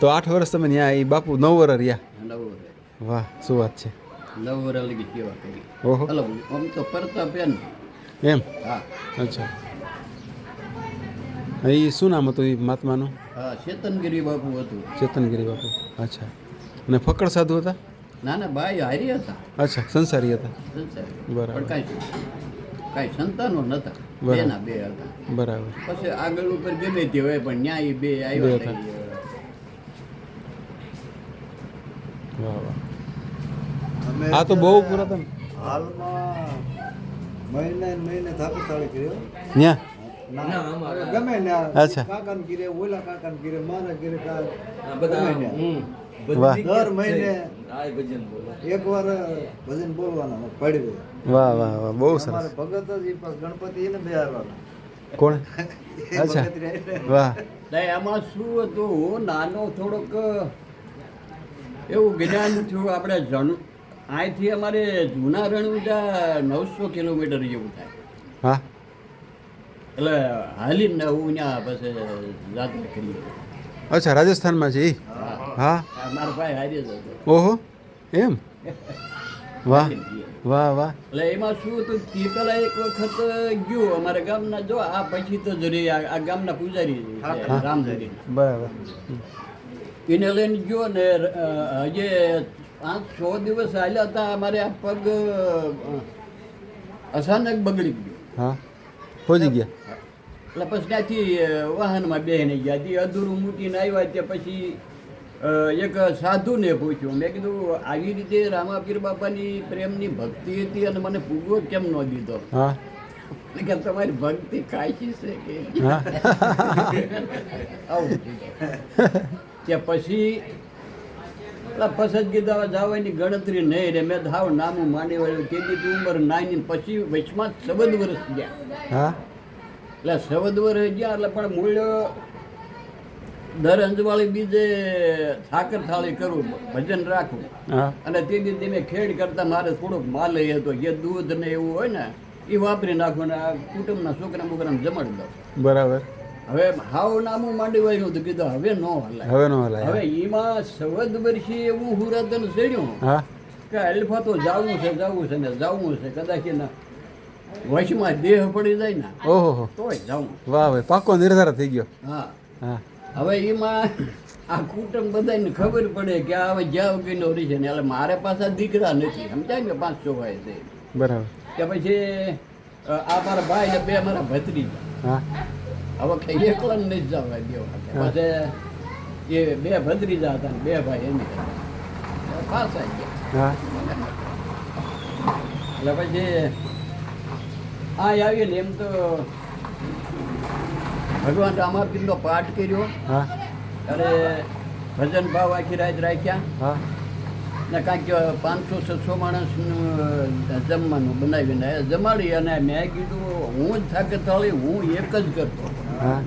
તો આઠ વર્ષ તમે ત્યાં એ બાપુ નવ વર્ષ રહ્યા? વાહ શું વાત છે. નવ વર્ષ લગી સેવા કરી. ઓહો. આમ તો પરતા એમ એમ? હા. અચ્છા. એ શું નામ હતું એ મહાત્માનું? હા ચેતનગીરી બાપુ હતું. ચેતનગીરી બાપુ. અચ્છા. અને ફકડ સાધુ હતા? ના ના ભાઈ હારી હતા. અચ્છા સંસારી હતા. સંસારી. બરાબર. કાંઈ કાંઈ સંતાનો બરાબર. બેના બે હતા. બરાબર. પછી આગળ ઉપર ગમે તે હોય પણ ન્યાય બે આવ્યા હતા. આ તો બહુ પુરાતન. હાલમાં મહિને મહિને થાપી થાળી કર્યો ત્યાં ગમે ને અચ્છા. કાકાને ગીરે ઓલા કાકાને ગીરે મારા ગીરે બધા ગમે ને. વાહ. દર મહિને આ ભજન બોલો. એક વાર ભજન બોલવાના પડી ગયું વાહ વાહ વાહ બહુ સરસ. ભગત જ ગણપતિ એને બેહારવાના. કોણ? અચ્છા. વાહ. શું હતું? હું નાનો થોડોક એવું જ્ઞાન થયું આપણે જણ અહીંથી અમારે જૂના રણુજા નવસો કિલોમીટર જેવું થાય. હા? એટલે હાલી ને હું ત્યાં પછી જાત્રા કરી અચ્છા રાજસ્થાનમાં છે હા. મારો ભાઈ હારી જ હતો. ઓહો એમ? વાહ વાહ વાહ. એટલે એમાં શું હતું તે પેલા એક વખત ગયું અમારા ગામના જો આ પછી તો જરી આ આ ગામના પૂજારી છે, રામધરી. બરાબર. એને લઈને ગયો ને હજે પાંચ છ દિવસ હાલ્યા હતા અમારે આ પગ અચાનક બગડી ગયો. હા? પહોંચી ગયા? એટલે પછી ત્યાંથી વાહનમાં બેહીને ગયા. હતી અધૂરું મૂકીને આવ્યા તે પછી એક સાધુને પૂછ્યું. મેં કીધું આવી રીતે રામાપીર બાપાની પ્રેમની ભક્તિ હતી અને મને પૂગવો કેમ ન દીધો? હા? તમારી ભક્તિ છે કે? કીધું. ગણતરી નહીં રે. મેં ધાવ નામું માંડી વાળ્યું. તે ઉંમર નાની પછી વચમાં સબદ વર્ષ ગયા. એટલે સબદ વર્ષ ગયા એટલે પણ મૂળ દર અંજવાળી બીજે ઠાકર થાળી કરું ભજન રાખું. અને તે દીધી મેં ખેડ કરતા મારે થોડોક માલ હતો. જે દૂધ ને એવું હોય ને એ વાપરી નાખો ને આ કુટુંબના છોકરા બોકરાને જમાડી દો. બરાબર. હવે હાવ નામું માંડી વાળ્યું તો કીધું હવે નો હલાય. હવે નો હલાય હવે એમાં સવદ વર્ષી એવું હુરાતન ચડ્યું હા. કે અલ્ફા તો જાવું છે જાવું છે ને જાવું છે કદાચ એના વશમાં દેહ પડી જાય ને ઓહો તોય જાવું. વાહ ભાઈ પાકો નિર્ધાર થઈ ગયો. હા. હા. હવે એમાં આ કુટુંબ બધાને ખબર પડે કે આ હવે જ્યાં કે રહી છે ને એટલે મારે પાછા દીકરા નથી. સમજાય ને પાંચ છ હોય છે. બરાબર. કે પછી આ મારા ભાઈ ને બે મારા ભત્રી. હા. હવે કઈ એકલા નહીં જવા દેવા પછી એ બે ભત્રીજા હતા બે ભાઈ એની આવી ગયા. એટલે પછી આ આવીએ ને એમ તો ભગવાન રામાપીરનો પાઠ કર્યો. અને ભજન ભાવ આખી રાત રાખ્યા. ને કાંઈક પાંચસો છસો માણસનું જમવાનું બનાવીને જમાડી અને મેં કીધું હું જ થાકે થાળી હું એક જ કરતો. હા.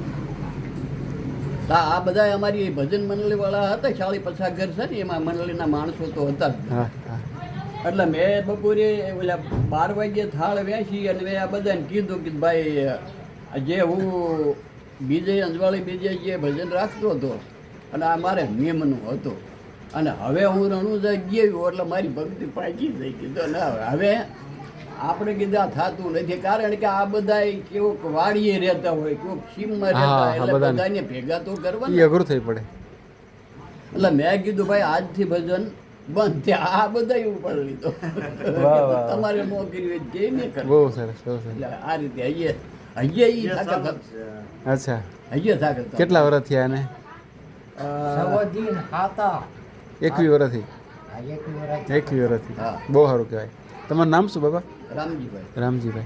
આ બધા અમારી ભજન મંડળીવાળા હતા ચાળી પચાસ ઘર છે ને એમાં મંડળીના માણસો તો હતા જ. એટલે મેં બપોરે ઓલા બાર વાગ્યે થાળ વેચી અને મેં આ બધાને કીધું કે ભાઈ જે હું બીજે અંજવાળી બીજે જે ભજન રાખતો હતો અને આ મારે નિયમનું હતું. અને હવે હું રણુજા ગયો એટલે મારી ભક્તિ પાકી થઈ કીધું ના હવે આપણે કીધા થતું નથી. કારણ કે આ બધા કેવોક વાડીએ રહેતા હોય કેવોક સીમમાં રહેતા એટલે બધાને. ભેગા તો એ અઘરું થઈ પડે. એટલે મેં કીધું ભાઈ આજથી ભજન બંધ ત્યાં આ બધા એવું લીધો. વાહ, વાહ. તમારે નો કર્યું હોય તે નહીં કરે બહુ સરસ એટલે આ રીતે અહીંયા હૈયે ઈ. અચ્છા. હૈયે થાકત કેટલા વર્ષ થયા એને? અ, હાતા. એકવી વર્ષથી એક વર્ષ એકવી વર્ષથી બહુ સારું કહેવાય. તમારું નામ શું બાબા? રામજીભાઈ. રામજીભાઈ.